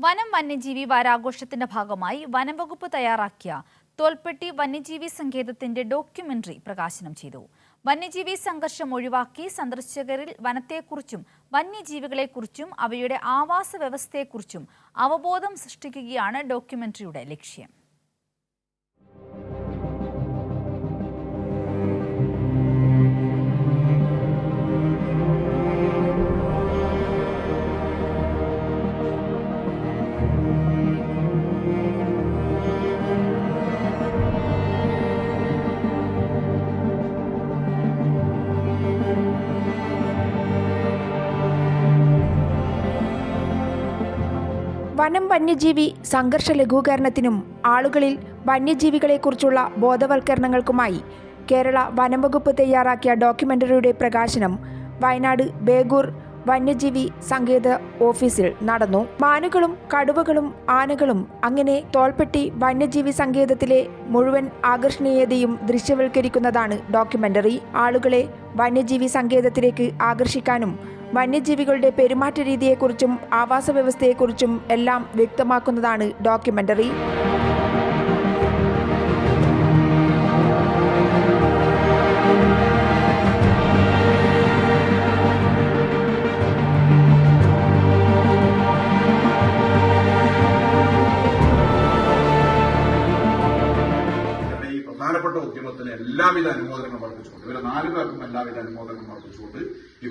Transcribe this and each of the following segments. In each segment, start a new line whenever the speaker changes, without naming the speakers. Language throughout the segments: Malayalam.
വനം വന്യജീവി വാരാഘോഷത്തിന്റെ ഭാഗമായി വനംവകുപ്പ് തയ്യാറാക്കിയ തോൽപ്പെട്ടി വന്യജീവി സങ്കേതത്തിന്റെ ഡോക്യുമെന്ററി പ്രകാശനം ചെയ്തു. വന്യജീവി സംഘർഷം ഒഴിവാക്കി സന്ദർശകരിൽ വനത്തെക്കുറിച്ചും വന്യജീവികളെക്കുറിച്ചും അവയുടെ ആവാസ വ്യവസ്ഥയെക്കുറിച്ചും അവബോധം സൃഷ്ടിക്കുകയാണ് ഡോക്യുമെന്ററിയുടെ ലക്ഷ്യം.
വനം വന്യജീവി സംഘർഷ ലഘൂകരണത്തിനും ആളുകളിൽ വന്യജീവികളെക്കുറിച്ചുള്ള ബോധവൽക്കരണങ്ങൾക്കുമായി കേരള വനം വകുപ്പ് തയ്യാറാക്കിയ ഡോക്യുമെന്ററിയുടെ പ്രകാശനം വയനാട് ബേഗൂർ വന്യജീവി സങ്കേത ഓഫീസിൽ നടന്നു. മാനുകളും കടുവകളും ആനകളും അങ്ങനെ തോൾപ്പെട്ടി വന്യജീവി സങ്കേതത്തിലെ മുഴുവൻ ആകർഷണീയതയും ദൃശ്യവൽക്കരിക്കുന്നതാണ് ഡോക്യുമെന്ററി. ആളുകളെ വന്യജീവി സങ്കേതത്തിലേക്ക് ആകർഷിക്കാനും വന്യജീവികളുടെ പെരുമാറ്റ രീതിയെക്കുറിച്ചും ആവാസ വ്യവസ്ഥയെക്കുറിച്ചും എല്ലാം വ്യക്തമാക്കുന്നതാണ് ഡോക്യുമെന്ററി.
ഉദ്യമത്തിന് എല്ലാവിധ അനുമോദനങ്ങളും അർപ്പിച്ചുകൊണ്ട് ഇവരെ നാലു പേർക്കും എല്ലാവിധ അനുമോദനങ്ങളും അർപ്പിച്ചുകൊണ്ട്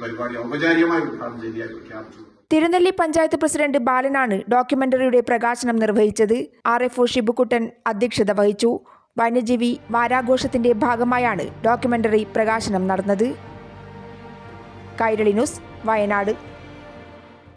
പരിപാടി ഔപചാരികമായി ഉദ്ഘാടനം പ്രഖ്യാപിച്ചു
തിരുനെല്ലി പഞ്ചായത്ത് പ്രസിഡന്റ് ബാലനാണ് ഡോക്യുമെന്ററിയുടെ പ്രകാശനം നിർവഹിച്ചത്. ആർ എഫ് ഷിബുക്കുട്ടൻ അധ്യക്ഷത വഹിച്ചു. വന്യജീവി വാരാഘോഷത്തിന്റെ ഭാഗമായാണ് ഡോക്യുമെന്ററി പ്രകാശനം നടന്നത്. കൈരളി ന്യൂസ് വയനാട്.